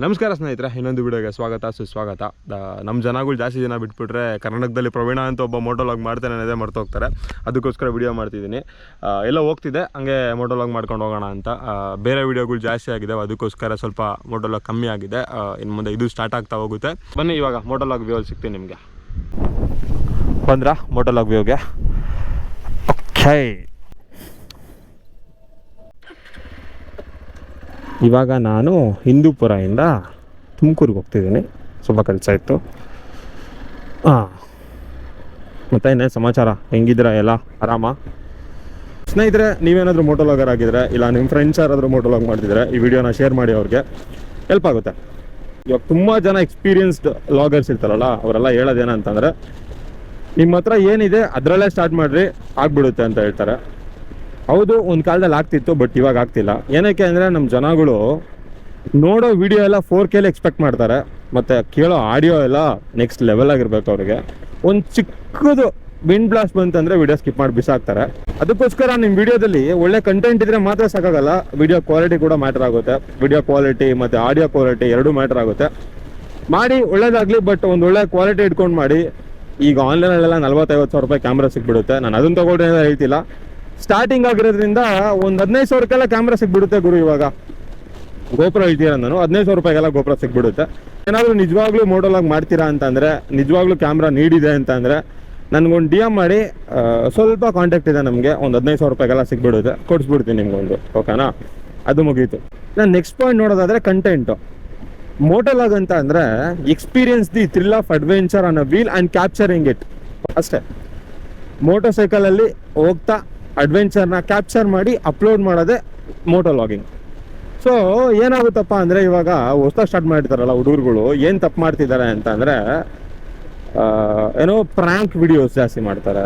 ನಮಸ್ಕಾರ ಸ್ನೇಹಿತರೆ, ಇನ್ನೊಂದು ವಿಡಿಯೋಗೆ ಸ್ವಾಗತ, ಸುಸ್ವಾಗತ. ನಮ್ಮ ಜನಗಳು ಜಾಸ್ತಿ ಜನ ಬಿಟ್ಬಿಟ್ರೆ ಕರ್ನಾಟಕದಲ್ಲಿ ಪ್ರವೀಣ ಅಂತ ಒಬ್ಬ ಮೋಟೋಲಾಗ್ ಮಾಡ್ತಾನೆ ಅನ್ನೋದೇ ಮರ್ತು ಹೋಗ್ತಾರೆ. ಅದಕ್ಕೋಸ್ಕರ ವಿಡಿಯೋ ಮಾಡ್ತಿದ್ದೀನಿ. ಎಲ್ಲ ಹೋಗ್ತಿದ್ದೆ ಹಂಗೆ ಮೋಟೋಲಾಗ್ ಮಾಡ್ಕೊಂಡು ಹೋಗೋಣ ಅಂತ. ಬೇರೆ ವಿಡಿಯೋಗಳು ಜಾಸ್ತಿ ಆಗಿದೆ, ಅದಕ್ಕೋಸ್ಕರ ಸ್ವಲ್ಪ ಮೋಟೋಲಾಗ್ ಕಮ್ಮಿ ಆಗಿದೆ. ಇನ್ನು ಮುಂದೆ ಇದು ಸ್ಟಾರ್ಟ್ ಆಗ್ತಾ ಹೋಗುತ್ತೆ. ಬನ್ನಿ, ಇವಾಗ ಮೋಟೋಲಾಗ್ ವ್ಯೂವಲ್ಲಿ ಸಿಗ್ತೀನಿ ನಿಮಗೆ. ಬಂದ್ರಾ? ಮೋಟೋಲಾಗ್ ವ್ಯೂಗೆ ಓಕೆ ಇವಾಗ ನಾನು ಹಿಂದೂಪುರದಿಂದ ತುಮಕೂರಿಗೆ ಹೋಗ್ತಿದ್ದೀನಿ. ಸ್ವಲ್ಪ ಕೆಲಸ ಇತ್ತು. ಹಾಂ. ಮತ್ತೆ ಏನೇ ಸಮಾಚಾರ? ಹೆಂಗಿದ್ದೀರಾ ಎಲ್ಲ? ಆರಾಮ? ಸ್ನೇಹಿತರೆ, ನೀವೇನಾದರೂ ಮೋಟೋಲಾಗರ್ ಆಗಿದ್ರೆ, ಇಲ್ಲ ನಿಮ್ಮ ಫ್ರೆಂಡ್ಸ್ ಯಾರಾದರೂ ಮೋಟೋಲಾಗ್ ಮಾಡ್ತಿದ್ರೆ, ಈ ವಿಡಿಯೋನ ಶೇರ್ ಮಾಡಿ ಅವ್ರಿಗೆ. ಹೆಲ್ಪ್ ಆಗುತ್ತೆ. ಇವಾಗ ತುಂಬ ಜನ ಎಕ್ಸ್ಪೀರಿಯನ್ಸ್ಡ್ ಲಾಗರ್ಸ್ ಇರ್ತಾರಲ್ಲ, ಅವರೆಲ್ಲ ಹೇಳೋದೇನಂತಂದರೆ ನಿಮ್ಮ ಹತ್ರ ಏನಿದೆ, ಅದರಲ್ಲೇ ಸ್ಟಾರ್ಟ್ ಮಾಡ್ರಿ, ಆಗ್ಬಿಡುತ್ತೆ ಅಂತ ಹೇಳ್ತಾರೆ. ಹೌದು, ಒಂದು ಕಾಲದಲ್ಲಿ ಆಗ್ತಿತ್ತು ಬಟ್ ಇವಾಗ ಆಗ್ತಿಲ್ಲ. ಏನಕ್ಕೆ ಅಂದರೆ ನಮ್ಮ ಜನಗಳು ನೋಡೋ ವಿಡಿಯೋ ಎಲ್ಲ ಫೋರ್ ಕೆಲಿ ಎಕ್ಸ್ಪೆಕ್ಟ್ ಮಾಡ್ತಾರೆ. ಮತ್ತು ಕೇಳೋ ಆಡಿಯೋ ಎಲ್ಲ ನೆಕ್ಸ್ಟ್ ಲೆವೆಲ್ ಆಗಿರ್ಬೇಕು ಅವ್ರಿಗೆ. ಒಂದು ಚಿಕ್ಕದು ವಿಂಡ್ ಬ್ಲಾಸ್ಟ್ ಬಂತಂದ್ರೆ ವಿಡಿಯೋ ಸ್ಕಿಪ್ ಮಾಡಿ ಬಿಸಾಕ್ತಾರೆ. ಅದಕ್ಕೋಸ್ಕರ ನಿಮ್ಮ ವಿಡಿಯೋದಲ್ಲಿ ಒಳ್ಳೆ ಕಂಟೆಂಟ್ ಇದ್ರೆ ಮಾತ್ರ ಸಾಕಾಗಲ್ಲ. ವಿಡಿಯೋ ಕ್ವಾಲಿಟಿ ಕೂಡ ಮ್ಯಾಟರ್ ಆಗುತ್ತೆ. ವಿಡಿಯೋ ಕ್ವಾಲಿಟಿ ಮತ್ತು ಆಡಿಯೋ ಕ್ವಾಲಿಟಿ ಎರಡೂ ಮ್ಯಾಟರ್ ಆಗುತ್ತೆ. ಮಾಡಿ, ಒಳ್ಳೇದಾಗ್ಲಿ ಬಟ್ ಒಂದು ಒಳ್ಳೆ ಕ್ವಾಲಿಟಿ ಇಟ್ಕೊಂಡು ಮಾಡಿ. ಈಗ ಆನ್ಲೈನಲ್ಲೆಲ್ಲ ನಲ್ವತ್ತೈವತ್ತು ಸಾವಿರ ರೂಪಾಯಿ ಕ್ಯಾಮ್ರಾ ಸಿಕ್ಬಿಡುತ್ತೆ. ನಾನು ಅದನ್ನು ತಗೊಂಡ್ರೆ ಅಂತ ಹೇಳ್ತಿಲ್ಲ. ಸ್ಟಾರ್ಟಿಂಗ್ ಆಗಿರೋದ್ರಿಂದ ಒಂದು ಹದಿನೈದು ಸಾವಿರಕ್ಕೆಲ್ಲ ಕ್ಯಾಮ್ರಾ ಸಿಗ್ಬಿಡುತ್ತೆ ಗುರು ಇವಾಗ. ಗೋಪುರ ಹೇಳ್ತೀರಾ ನಾನು? ಹದಿನೈದು ಸಾವಿರ ರೂಪಾಯಿಗೆಲ್ಲ ಗೋಪುರ ಸಿಕ್ಬಿಡುತ್ತೆ ಏನಾದರೂ ನಿಜವಾಗ್ಲೂ ಮೋಡಲಾಗಿ ಮಾಡ್ತೀರಾ ಅಂತಂದರೆ, ನಿಜವಾಗ್ಲೂ ಕ್ಯಾಮ್ರಾ ನೀಡಿದೆ ಅಂತಂದರೆ, ನನಗೊಂದು ಡಿ ಎಂ ಮಾಡಿ ಸ್ವಲ್ಪ ಕಾಂಟ್ಯಾಕ್ಟ್ ಇದೆ ನಮಗೆ, ಒಂದು ಹದಿನೈದು ಸಾವಿರ ರೂಪಾಯಿಗೆಲ್ಲ ಸಿಕ್ಬಿಡುತ್ತೆ ಕೊಡಿಸ್ಬಿಡ್ತೀನಿ ನಿಮ್ಗೊಂದು, ಓಕೆನಾ? ಅದು ಮುಗೀತು. ನಾನು ನೆಕ್ಸ್ಟ್ ಪಾಯಿಂಟ್ ನೋಡೋದಾದ್ರೆ ಕಂಟೆಂಟು ಮೋಟೋಲಾಗ್ ಅಂತ ಅಂದರೆ experience the thrill of adventure on a wheel and capturing it ಅಷ್ಟೇ. ಮೋಟರ್ ಸೈಕಲಲ್ಲಿ ಹೋಗ್ತಾ ಅಡ್ವೆಂಚರ್ನ ಕ್ಯಾಪ್ಚರ್ ಮಾಡಿ ಅಪ್ಲೋಡ್ ಮಾಡೋದೇ ಮೋಟೋ ಲಾಗಿಂಗ್ ಸೊ ಏನಾಗುತ್ತಪ್ಪ ಅಂದರೆ ಇವಾಗ ಹೊಸ ಸ್ಟಾರ್ಟ್ ಮಾಡಿರ್ತಾರಲ್ಲ ಹುಡುಗರುಗಳು, ಏನು ತಪ್ಪು ಮಾಡ್ತಿದ್ದಾರೆ ಅಂತ ಅಂದರೆ ಏನೋ ಪ್ರ್ಯಾಂಕ್ ವಿಡಿಯೋಸ್ ಜಾಸ್ತಿ ಮಾಡ್ತಾರೆ.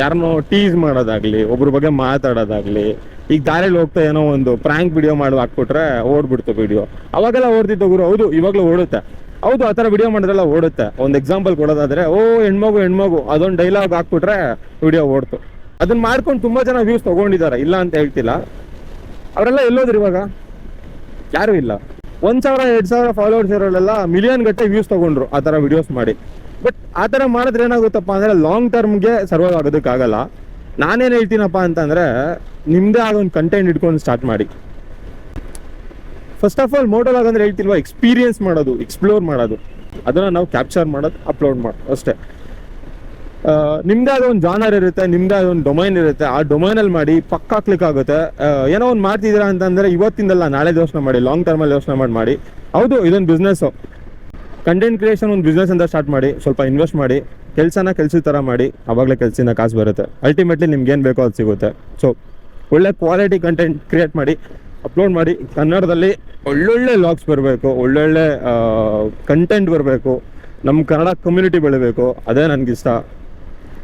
ಯಾರನ್ನೋ ಟೀಸ್ ಮಾಡೋದಾಗ್ಲಿ, ಒಬ್ರ ಬಗ್ಗೆ ಮಾತಾಡೋದಾಗ್ಲಿ, ಈಗ ದಾರಿಯಲ್ಲಿ ಹೋಗ್ತಾ ಏನೋ ಒಂದು ಪ್ರ್ಯಾಂಕ್ ವಿಡಿಯೋ ಮಾಡಿ ಹಾಕ್ಬಿಟ್ರೆ ಓಡ್ಬಿಡ್ತು ವಿಡಿಯೋ ಅವಾಗೆಲ್ಲ ಓಡ್ತಿದ್ದ ಗುರು, ಹೌದು, ಇವಾಗಲೂ ಓಡುತ್ತೆ. ಹೌದು, ಆ ಥರ ವಿಡಿಯೋ ಮಾಡಿದ್ರೆಲ್ಲ ಓಡುತ್ತೆ. ಒಂದು ಎಕ್ಸಾಂಪಲ್ ಕೊಡೋದಾದ್ರೆ, ಓ, ಹೆಣ್ಮಗು ಹೆಣ್ಮಗು, ಅದೊಂದು ಡೈಲಾಗ್ ಹಾಕ್ಬಿಟ್ರೆ ವಿಡಿಯೋ ಓಡ್ತು. ಅದನ್ನ ಮಾಡ್ಕೊಂಡು ತುಂಬಾ ಜನ ವ್ಯೂಸ್ ತಗೊಂಡಿದ್ದಾರೆ ಇಲ್ಲ ಅಂತ ಹೇಳ್ತಿಲ್ಲ. ಅವರೆಲ್ಲ ಎಲ್ಲೋದ್ರು ಇವಾಗ? ಯಾರು ಇಲ್ಲ. ಒಂದ್ ಸಾವಿರ, ಎರಡ್ ಸಾವಿರ ಫಾಲೋವರ್ಸ್ ಇರೋರೆಲ್ಲ ಮಿಲಿಯನ್ ಗಟ್ಟೆ ವ್ಯೂಸ್ ತಗೊಂಡ್ರು ಆ ತರ ವಿಡಿಯೋಸ್ ಮಾಡಿ. ಬಟ್ ಆ ತರ ಮಾಡಿದ್ರೆ ಏನಾಗುತ್ತಪ್ಪ ಅಂದ್ರೆ ಲಾಂಗ್ ಟರ್ಮ್ಗೆ ಸರ್ವೈವ್ ಆಗೋದಕ್ಕಾಗಲ್ಲ. ನಾನೇನ್ ಹೇಳ್ತೀನಪ್ಪ ಅಂತಂದ್ರೆ ನಿಮ್ದೇ ಆದ ಒಂದು ಕಂಟೆಂಟ್ ಇಟ್ಕೊಂಡು ಸ್ಟಾರ್ಟ್ ಮಾಡಿ. ಫಸ್ಟ್ ಆಫ್ ಆಲ್ ಮೋಟೋಲಾಗ್ ಆಗಂದ್ರೆ ಹೇಳ್ತಿಲ್ವಾ? ಎಕ್ಸ್ಪೀರಿಯನ್ಸ್ ಮಾಡೋದು ಎಕ್ಸ್ಪ್ಲೋರ್ ಮಾಡೋದು. ಅದನ್ನ ನಾವು ಕ್ಯಾಪ್ಚರ್ ಮಾಡೋದು ಅಪ್ಲೋಡ್ ಮಾಡೋದು ಅಷ್ಟೇ. ನಿಮ್ದೇ ಆದ ಒಂದು ಜಾನರ್ ಇರುತ್ತೆ, ನಿಮ್ದೇ ಆದ ಒಂದು ಡೊಮೈನ್ ಇರುತ್ತೆ, ಆ ಡೊಮೈನಲ್ಲಿ ಮಾಡಿ ಪಕ್ಕಾ ಕ್ಲಿಕ್ ಆಗುತ್ತೆ. ಏನೋ ಒಂದು ಮಾಡ್ತಿದ್ದೀರಾ ಅಂತಂದ್ರೆ ಇವತ್ತಿಂದಲ್ಲ, ನಾಳೆ ಯೋಚನೆ ಮಾಡಿ ಲಾಂಗ್ ಟರ್ಮಲ್ಲಿ ಯೋಚನೆ ಮಾಡಿ ಮಾಡಿ. ಹೌದು, ಇದೊಂದು ಬಿಸ್ನೆಸ್ಸು ಕಂಟೆಂಟ್ ಕ್ರಿಯೇಷನ್ ಒಂದು ಬಿಸ್ನೆಸ್ ಅಂತ ಸ್ಟಾರ್ಟ್ ಮಾಡಿ, ಸ್ವಲ್ಪ ಇನ್ವೆಸ್ಟ್ ಮಾಡಿ, ಕೆಲಸನ ಕೆಲಸದ ಥರ ಮಾಡಿ, ಅವಾಗಲೇ ಕೆಲಸಿನ ಕಾಸು ಬರುತ್ತೆ. ಅಲ್ಟಿಮೇಟ್ಲಿ ನಿಮ್ಗೆ ಏನು ಬೇಕೋ ಅದು ಸಿಗುತ್ತೆ. ಸೊ ಒಳ್ಳೆ ಕ್ವಾಲಿಟಿ ಕಂಟೆಂಟ್ ಕ್ರಿಯೇಟ್ ಮಾಡಿ ಅಪ್ಲೋಡ್ ಮಾಡಿ, ಕನ್ನಡದಲ್ಲಿ ಒಳ್ಳೊಳ್ಳೆ ಲಾಗ್ಸ್ ಬರಬೇಕು, ಒಳ್ಳೊಳ್ಳೆ ಕಂಟೆಂಟ್ ಬರಬೇಕು ನಮ್ಮ ಕನ್ನಡ ಕಮ್ಯುನಿಟಿ ಬೆಳಿಬೇಕು, ಅದೇ ನನಗಿಷ್ಟ.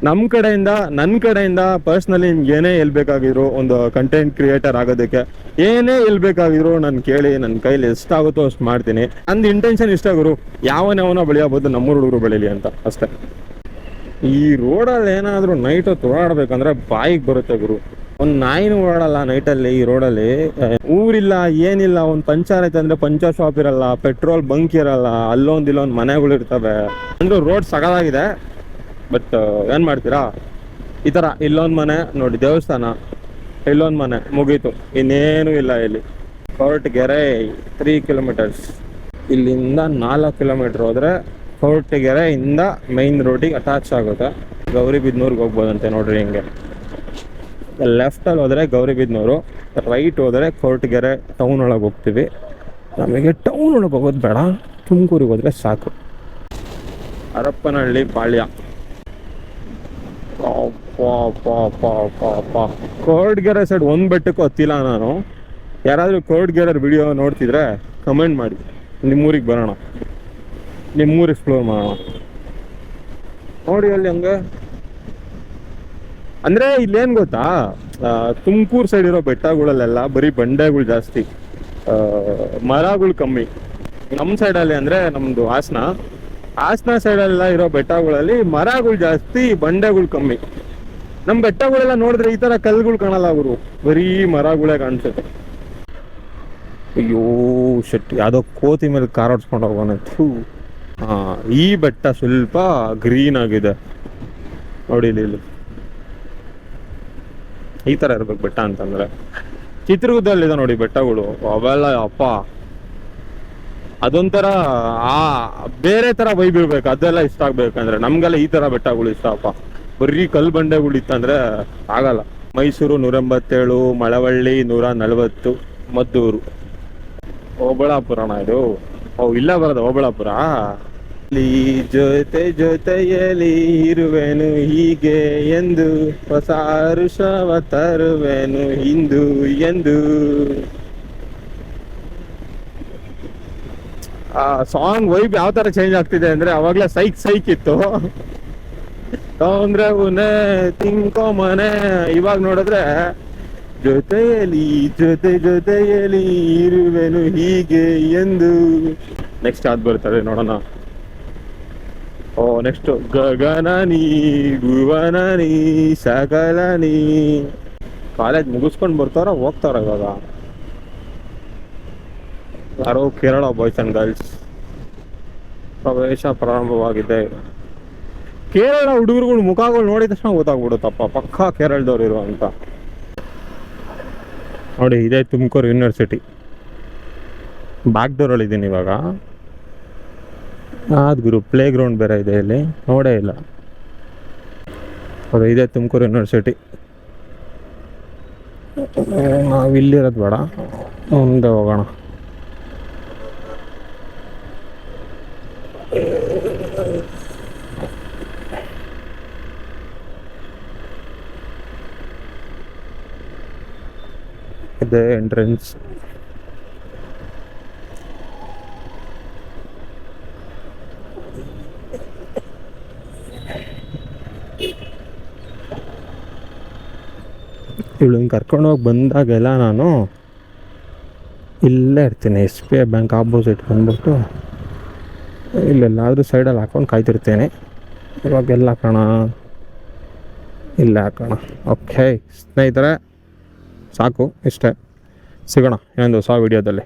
ನಮ್ಮ ಕಡೆಯಿಂದ ನನ್ನ ಕಡೆಯಿಂದ ಪರ್ಸ್ನಲಿ ನಿಮ್ಗೆ ಏನೇ ಹೇಳ್ಬೇಕಾಗಿದ್ರು ಬೇಕಾಗಿದ್ರು ಒಂದು ಕಂಟೆಂಟ್ ಕ್ರಿಯೇಟರ್ ಆಗೋದಕ್ಕೆ, ಏನೇ ಹೇಳ್ಬೇಕಾಗಿದ್ರು ಬೇಕಾಗಿದ್ರು ನಾನು ಕೇಳಿ ನನ್ನ ಕೈಲಿ ಎಷ್ಟಾಗುತ್ತೋ ಅಷ್ಟು ಮಾಡ್ತೀನಿ. ನಂದು ಇಂಟೆನ್ಷನ್ ಇಷ್ಟ ಗುರು ಯಾವನವನ ಬೆಳೆಯಬಹುದು ನಮ್ಮೂರು ಹುಡುಗರು ಬೆಳೀಲಿ ಅಂತ, ಅಷ್ಟೇ. ಈ ರೋಡಲ್ಲಿ ಏನಾದರೂ ನೈಟ್ ಓಡಾಡ್ಬೇಕಂದ್ರೆ ಬಾಯಿಗೆ ಬರುತ್ತೆ ಗುರು. ಒಂದು ನಾಯಿನೂ ನೈಟ್ ನೈಟಲ್ಲಿ ಈ ರೋಡಲ್ಲಿ ಊರಿಲ್ಲ, ಏನಿಲ್ಲ, ಒಂದು ಪಂಚರ್ ಐತೆ ಅಂದ್ರೆ ಪಂಚರ್ ಶಾಪ್ ಇರಲ್ಲ ಪೆಟ್ರೋಲ್ ಬಂಕ್ ಇರಲ್ಲ, ಅಲ್ಲೊಂದು ಇಲ್ಲೊಂದು ಮನೆಗಳು ಇರ್ತವೆ ಅಂದ್ರೆ ರೋಡ್ ಸಗದಾಗಿದೆ. ಬಟ್ ಏನು ಮಾಡ್ತೀರಾ? ಈ ಥರ ಇಲ್ಲೊಂದು ಮನೆ, ನೋಡಿ ದೇವಸ್ಥಾನ. ಇಲ್ಲೊಂದು ಮನೆ, ಮುಗೀತು. ಇನ್ನೇನು ಇಲ್ಲ ಇಲ್ಲಿ. ಗೆರೆ ತ್ರೀ ಕಿಲೋಮೀಟರ್ಸ್ ಇಲ್ಲಿಂದ ನಾಲ್ಕು ಕಿಲೋಮೀಟರ್ ಹೋದ್ರೆ ಕೊರಟಗೆರೆಯಿಂದ ಮೈನ್ ರೋಡಿಗೆ ಅಟ್ಯಾಚ್ ಆಗುತ್ತೆ. ಗೌರಿಬಿದ್ನೂರಿಗೆ ಹೋಗ್ಬೋದಂತೆ ನೋಡ್ರಿ ಹಿಂಗೆ. ಲೆಫ್ಟಲ್ಲಿ ಹೋದರೆ ಗೌರಿಬಿದ್ನೂರು ರೈಟ್ ಹೋದರೆ ಕೊರಟಗೆರೆ ಟೌನ್ ಒಳಗೆ ಹೋಗ್ತೀವಿ. ನಮಗೆ ಟೌನ್ ಒಳಗೆ ಹೋಗೋದು ಬೇಡ, ತುಮಕೂರಿಗೆ ಹೋದ್ರೆ ಸಾಕು. ಹರಪ್ಪನಹಳ್ಳಿ ಪಾಳ್ಯ. ಕೊರಟಗೆರೆ ಸೈಡ್ ಒಂದು ಬೆಟ್ಟಕ್ಕೂ ಹತ್ತಿಲ್ಲ ನಾನು. ಯಾರಾದರೂ ಕೊರಟಗೆರೆ ವಿಡಿಯೋ ನೋಡ್ತಿದ್ರೆ ಕಮೆಂಟ್ ಮಾಡಿ. ನಿಮ್ಮೂರಿಗೆ ಬರೋಣ. ನಿಮ್ಮೂರು ಎಕ್ಸ್ಪ್ಲೋರ್ ಮಾಡೋಣ. ನೋಡಿ ಅಲ್ಲಿ ಹಂಗೆ. ಅಂದ್ರೆ ಇಲ್ಲೇನ್ ಗೊತ್ತಾ? ತುಮಕೂರು ಸೈಡ್ ಇರೋ ಬೆಟ್ಟಗಳಲ್ಲೆಲ್ಲ ಬರೀ ಬಂಡೆಗಳು ಜಾಸ್ತಿ. ಮರಗಳು ಕಮ್ಮಿ. ನಮ್ಮ ಸೈಡಲ್ಲಿ ಅಂದ್ರೆ ನಮ್ದು ಹಾಸನ. ಹಾಸನ ಸೈಡೆಲ್ಲ ಇರೋ ಬೆಟ್ಟಗಳಲ್ಲಿ ಮರಗಳು ಜಾಸ್ತಿ, ಬಂಡೆಗಳು ಕಮ್ಮಿ. ನಮ್ಮ ಬೆಟ್ಟಗಳೆಲ್ಲ ನೋಡಿದ್ರೆ ಈ ತರ ಕಲ್ಗಳು ಕಾಣಲ್ಲ ಅವರು. ಬರೀ ಮರಗಳೇ ಕಾಣಿಸುತ್ತೆ. ಅಯ್ಯೋ ಶೆಟ್ ಯಾವುದೋ ಕೋತಿ ಮೇಲೆ ಕಾರ್ ಓಡಿಸ್ಕೊಂಡು ಹೋಗೋಣ ಹಾ ಈ ಬೆಟ್ಟ ಸ್ವಲ್ಪ ಗ್ರೀನ್ ಆಗಿದೆ. ನೋಡಿ ಇಲ್ಲಿ ಈ ತರ ಇರ್ಬೇಕು ಬೆಟ್ಟ ಅಂತಂದ್ರೆ. ಚಿತ್ರದುರ್ಗದಲ್ಲಿದೆ ನೋಡಿ ಬೆಟ್ಟಗಳು. ಅವೆಲ್ಲ ಅಪ್ಪ ಅದೊಂಥರ, ಆ, ಬೇರೆ ತರ ಬೈಬಿಡ್ಬೇಕು ಅದೆಲ್ಲ ಇಷ್ಟ ಆಗ್ಬೇಕಂದ್ರೆ. ನಮ್ಗೆಲ್ಲ ಈ ತರ ಬೆಟ್ಟಗಳು ಇಷ್ಟ ಅಪ್ಪ ಬರೀ ಕಲ್ಲು ಬಂಡೆಗಳು ಇತ್ತಂದ್ರೆ ಆಗಲ್ಲ. ಮೈಸೂರು ನೂರ ಎಂಬತ್ತೇಳು ಮಳವಳ್ಳಿ ನೂರ ನಲವತ್ತು ಮದ್ದೂರು. ಓಬಳಾಪುರಣ ಇದು? ಓ, ಇಲ್ಲ ಬರೋದು ಹೋಬಳಾಪುರ? ಇಲ್ಲಿ ಜೊತೆ ಜೊತೆಯಲ್ಲಿ ಇರುವೆನು ಹೀಗೆ ಎಂದು, ಹೊಸ ಋಷವ ತರುವೆನು ಇಂದು ಎಂದು. ಆ ಸಾಂಗ್ ವೈಬ್ ಯಾವ ತರ ಚೇಂಜ್ ಆಗ್ತಿದೆ ಅಂದ್ರೆ ಅವಾಗ್ಲೇ ಸೈಕ್ ಸೈಕ್ ಇತ್ತು. ಉನೆ ತಿಂಕೋ ಮನೆ ಇವಾಗ ನೋಡಿದ್ರೆ ಜೊತೆಯಲ್ಲಿ ಜೊತೆ ಜೊತೆಯಲ್ಲಿ ಇರುವೆನು ಹೀಗೆ ಎಂದು. ನೆಕ್ಸ್ಟ್ ಯಾವ್ದು ಬರ್ತಾರೆ ನೋಡೋಣ. ಓ ನೆಕ್ಸ್ಟ್ ಗಗನನಿ ಸಕಲ ಸಕಲನಿ ಕಾಲೇಜ್ ಮುಗಿಸ್ಕೊಂಡು ಬರ್ತಾರ ಹೋಗ್ತಾರ ಇವಾಗ. ಯಾರೋ ಕೇರಳ ಬಾಯ್ಸ್ ಅಂಡ್ ಗರ್ಲ್ಸ್. ಪ್ರವೇಶ ಪ್ರಾರಂಭವಾಗಿದೆ. ಕೇರಳ ಹುಡುಗರುಗಳು ಮುಖಗಳು ನೋಡಿದ ತಕ್ಷಣ ಗೊತ್ತಾಗ್ಬಿಡುತ್ತಪ್ಪ. ಪಕ್ಕಾ ಕೇರಳದವ್ರು ಇರೋ ಅಂತ ನೋಡಿ, ಇದೇ ತುಮಕೂರು ಯೂನಿವರ್ಸಿಟಿ ಬ್ಯಾಕ್ ಇದ್ದೀನಿ ಇವಾಗ. ಆದ್ ಗುರು ಪ್ಲೇ ಗ್ರೌಂಡ್ ಬೇರೆ ಇದೆ ಇಲ್ಲಿ. ನೋಡೇ ಇಲ್ಲ. ಅದು, ಇದೆ ತುಮಕೂರು ಯೂನಿವರ್ಸಿಟಿ ನಾವು ಇಲ್ಲಿರೋದು ಬೇಡ. ಮುಂದೆ ಹೋಗೋಣ. ಇದೆ ಎಂಟ್ರೆನ್ಸ್ ಕರ್ಕೊಂಡು ಹೋಗಿ ಬಂದಾಗೆಲ್ಲ ನಾನು ಇಲ್ಲೇ ಇರ್ತೀನಿ S B I bank opposite ಬಂದ್ಬಿಟ್ಟು. ಇಲ್ಲೆಲ್ಲಾದರೂ ಸೈಡಲ್ಲಿ ಹಾಕ್ಕೊಂಡು ಕಾಯ್ತಿರ್ತೇನೆ. ಇವಾಗೆಲ್ಲ ಹಾಕೋಣ ಇಲ್ಲ ಹಾಕೋಣ. ಓಕೆ ಸ್ನೇಹಿತರೆ. ಸಾಕು ಇಷ್ಟೇ. ಸಿಗೋಣ ಇನ್ನೊಂದು ಹೊಸ ವಿಡಿಯೋದಲ್ಲಿ